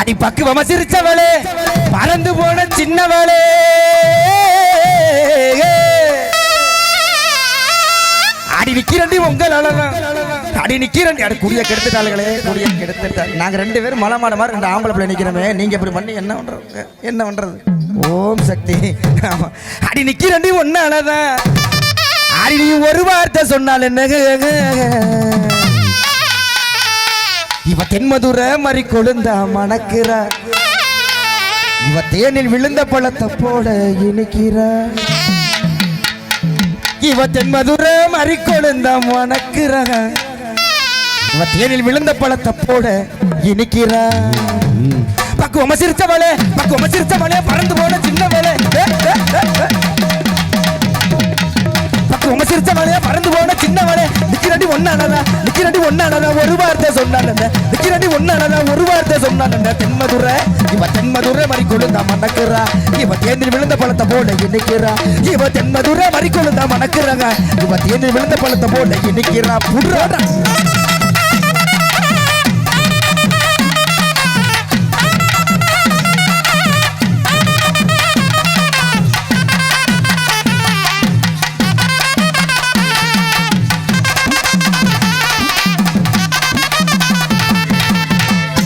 அடி பக்குவமா சிரிச்சவளே. பறந்து போன சின்னவளே. அடி நிக்கிறண்டி உங்கள் அழகா அடி நிக்கிறண்டி. அடி குடிய கெடுத்துட்டாளுகளே குடிய கெடுத்துட்டாள் நாங்க ரெண்டு பேரும் மலை மாட மாதிரி ரெண்டு ஆம்பளை பிள்ளை நிக்கிறோமே. நீங்க இப்படி பண்ணி என்ன பண்றது? என்ன பண்றது? ஓம் சக்தி. அடி நிக்கிறண்டி ஒன்னு அழதான் அடி நீ ஒரு வார்த்தை சொன்னால் என்ன இவ தென்மதுர மறி கொழுந்தா மணக்கிற. இவ தேனில் விழுந்த பழத்தை போட இனிக்கிறா. இவ தென்மதுர மறி கொழுந்தா மணக்கிற. இவ தேனில் விழுந்த பழத்தை போட இனிக்கிற. பக்குவம சிரிச்சவளே பக்குவம சிரிச்சவளே பறந்து பக்குவம சிரிச்சவளே பறந்து போன சின்னவளே நிக்கிறடி ஒன்னானதா நிக்கிறடி ஒன்னானதா ஒரு வார்த்தை சொன்னான நிக்கிறடி ஒன்னானதா ஒரு வார்த்தை சொன்னான தென்மதுரை இவ தென்மதுரை மறி கொழுந்தா மணக்குறா. இவ தேந்தில் விழுந்த பழத்தை போல இணைக்கிறா இவ தென்மதுரை மறி கொழுந்தா மணக்குறாங்க. இவ தேந்தில் விழுந்த பழத்தை போல இணைக்கிறா புடுறாடா